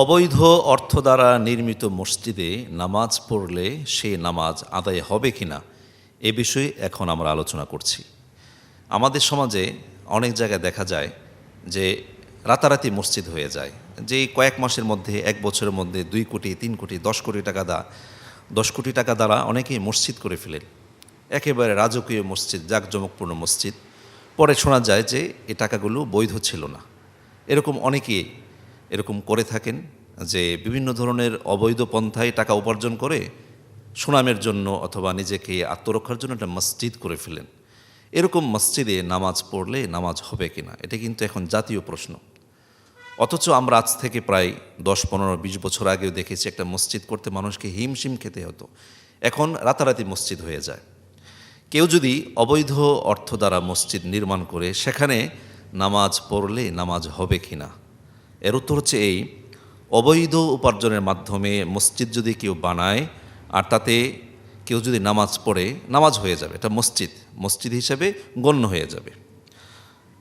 অবৈধ অর্থ দ্বারা নির্মিত মসজিদে নামাজ পড়লে সে নামাজ আদায় হবে কিনা এ বিষয়ে এখন আমরা আলোচনা করছি। আমাদের সমাজে অনেক জায়গায় দেখা যায় যে রাতারাতি মসজিদ হয়ে যায়, যে কয়েক মাসের মধ্যে, এক বছরের মধ্যে দুই কোটি, তিন কোটি, দশ কোটি টাকা দা, দশ কোটি টাকা দ্বারা অনেকেই মসজিদ করে ফেলেন। একেবারে রাজকীয় মসজিদ, জাঁকজমকপূর্ণ মসজিদ। পরে শোনা যায় যে এ টাকাগুলো বৈধ ছিল না। এরকম অনেকেই এরকম করে থাকেন যে বিভিন্ন ধরনের অবৈধ পন্থায় টাকা উপার্জন করে সুনামের জন্য অথবা নিজেকে আত্মরক্ষার জন্য একটা মসজিদ করে ফেলেন। এরকম মসজিদে নামাজ পড়লে নামাজ হবে কিনা, এটা কিন্তু এখন জাতীয় প্রশ্ন। অথচ আমরা আজ থেকে প্রায় দশ, পনেরো, বিশ বছর আগেও দেখেছি একটা মসজিদ করতে মানুষকে হিমশিম খেতে হতো। এখন রাতারাতি মসজিদ হয়ে যায়। কেউ যদি অবৈধ অর্থ দ্বারা মসজিদ নির্মাণ করে, সেখানে নামাজ পড়লে নামাজ হবে কি না এর উত্তর হচ্ছে এই, অবৈধ উপার্জনের মাধ্যমে মসজিদ যদি কেউ বানায়, আর তাতে কেউ যদি নামাজ পড়ে, নামাজ হয়ে যাবে, এটা মসজিদ মসজিদ হিসাবে গণ্য হয়ে যাবে।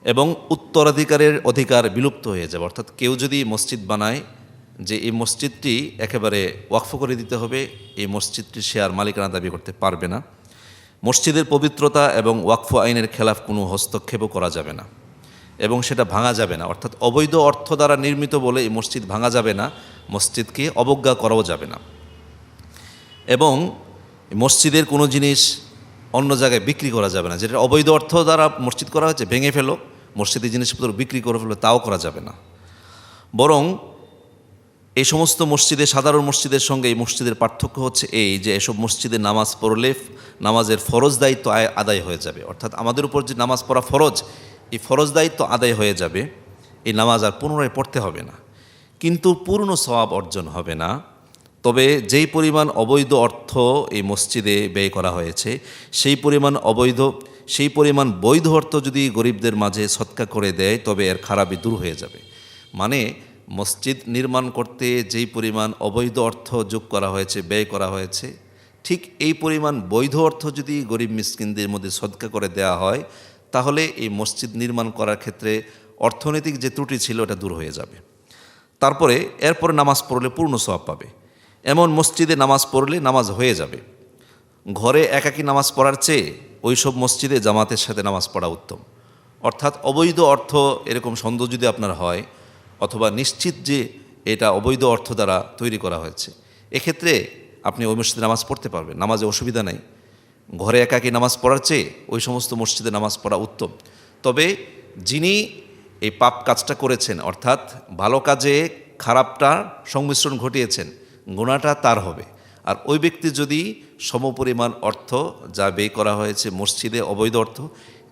এবং উত্তরাধিকারের অধিকার বিলুপ্ত হয়ে যাবে, অর্থাৎ কেউ যদি মসজিদ বানায়, যে এই মসজিদটি একেবারে ওয়াকফ করে দিতে হবে, এই মসজিদটি আর মালিকানা দাবি করতে পারবে না। মসজিদের পবিত্রতা এবং ওয়াকফ আইনের খেলাফ কোনো হস্তক্ষেপও করা যাবে না। এবং সেটা ভাঙা যাবে না। অর্থাৎ অবৈধ অর্থ দ্বারা নির্মিত বলে এই মসজিদ ভাঙা যাবে না, মসজিদকে অবজ্ঞা করাও যাবে না। এবং মসজিদের কোনো জিনিস অন্য জায়গায় বিক্রি করা যাবে না। যেটা অবৈধ অর্থ দ্বারা মসজিদ করা হয়েছে, ভেঙে ফেলো মসজিদের জিনিসপত্র বিক্রি করে ফেলো, তাও করা যাবে না। বরং এই সমস্ত মসজিদে, সাধারণ মসজিদের সঙ্গে এই মসজিদের পার্থক্য হচ্ছে এই যে এসব মসজিদে নামাজ পড়লে নামাজের ফরজ দায়িত্ব আদায় হয়ে যাবে। অর্থাৎ আমাদের উপর যে নামাজ পড়া ফরজ এই ফরজ দায়িত্ব আদায় হয়ে যাবে, এই নামাজ আর পুনরায় পড়তে হবে না। কিন্তু পূর্ণ সওয়াব অর্জন হবে না। তবে যেই পরিমাণ অবৈধ অর্থ এই মসজিদে ব্যয় করা হয়েছে, সেই পরিমাণ অবৈধ, সেই পরিমাণ বৈধ অর্থ যদি গরিবদের মাঝে সৎকা করে দেয়, তবে এর খারাপই দূর হয়ে যাবে। মানে মসজিদ নির্মাণ করতে যেই পরিমাণ অবৈধ অর্থ যোগ করা হয়েছে, ব্যয় করা হয়েছে, ঠিক এই পরিমাণ বৈধ অর্থ যদি গরিব মিসকিনদের মধ্যে সৎকা করে দেওয়া হয় তাহলে এই মসজিদ নির্মাণ করার ক্ষেত্রে অর্থনৈতিক যে ত্রুটি ছিল, এটা দূর হয়ে যাবে। তারপরে, এরপরে নামাজ পড়লে পূর্ণ সওয়াব পাবে। এমন মসজিদে নামাজ পড়লে নামাজ হয়ে যাবে। ঘরে একাকী নামাজ পড়ার চেয়ে ওই সব মসজিদে জামাতের সাথে নামাজ পড়া উত্তম। অর্থাৎ অবৈধ অর্থ এরকম সন্দেহ যদি আপনার হয়, অথবা নিশ্চিত যে এটা অবৈধ অর্থ দ্বারা তৈরি করা হয়েছে, এক্ষেত্রে আপনি ওই মসজিদে নামাজ পড়তে পারবেন। নামাজে অসুবিধা নেই। ঘরে একাকী নামাজ পড়ার চেয়ে ওই সমস্ত মসজিদে নামাজ পড়া উত্তম। তবে যিনি এই পাপ কাজটা করেছেন, অর্থাৎ ভালো কাজে খারাপটা সংমিশ্রণ ঘটিয়েছেন গুণাটা তার হবে। আর ওই ব্যক্তি যদি সমপরিমাণ অর্থ যা ব্যয় করা হয়েছে মসজিদে অবৈধ অর্থ,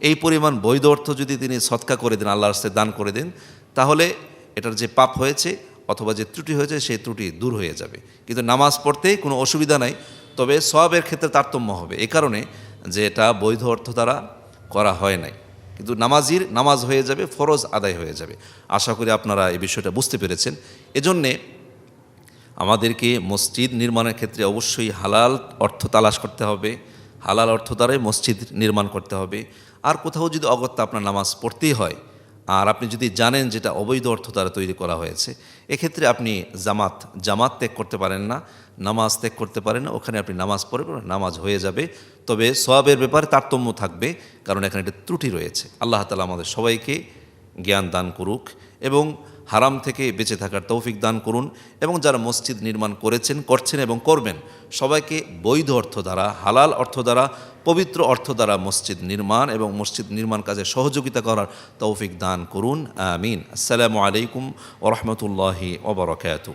এই পরিমাণ বৈধ অর্থ যদি তিনি সৎকা করে দেন, আল্লাহর রাস্তায় দান করে দেন, তাহলে এটার যে পাপ হয়েছে অথবা যে ত্রুটি হয়েছে, সেই ত্রুটি দূর হয়ে যাবে। কিন্তু নামাজ পড়তে কোনো অসুবিধা নাই। তবে সবের ক্ষেত্রে তারতম্য হবে। এ কারণে যে এটা বৈধ অর্থ দ্বারা করা হয় নাই। কিন্তু নামাজির নামাজ হয়ে যাবে, ফরজ আদায় হয়ে যাবে। আশা করি আপনারা এই বিষয়টা বুঝতে পেরেছেন। এজন্যে আমাদেরকে মসজিদ নির্মাণের ক্ষেত্রে অবশ্যই হালাল অর্থ তালাশ করতে হবে। হালাল অর্থ দ্বারাই মসজিদ নির্মাণ করতে হবে। আর কোথাও যদি অগত্যা আপনার নামাজ পড়তেই হয় আর আপনি যদি জানেন যেটা অবৈধ অর্থ দ্বারা তৈরি করা হয়েছে, এক্ষেত্রে আপনি জামাত জামাত ত্যাগ করতে পারেন না, নামাজ ত্যাগ করতে পারেন না, ওখানে আপনি নামাজ পড়ে পড়ে নামাজ হয়ে যাবে। তবে সবাবের ব্যাপারে তারতম্য থাকবে, কারণ এখানে একটা ত্রুটি রয়েছে। আল্লাহ তালা আমাদের সবাইকে জ্ঞান দান করুক এবং হারাম থেকে বেঁচে থাকার তৌফিক দান করুন এবং যারা মসজিদ নির্মাণ করেছেন, করছেন এবং করবেন, সবাইকে বৈধ অর্থ দ্বারা, হালাল অর্থ দ্বারা, পবিত্র অর্থ দ্বারা মসজিদ নির্মাণ এবং মসজিদ নির্মাণ কাজে সহযোগিতা করার তৌফিক দান করুন। আমিন। আসসালামু আলাইকুম ওরহমতুল্লাহি ওবরকাত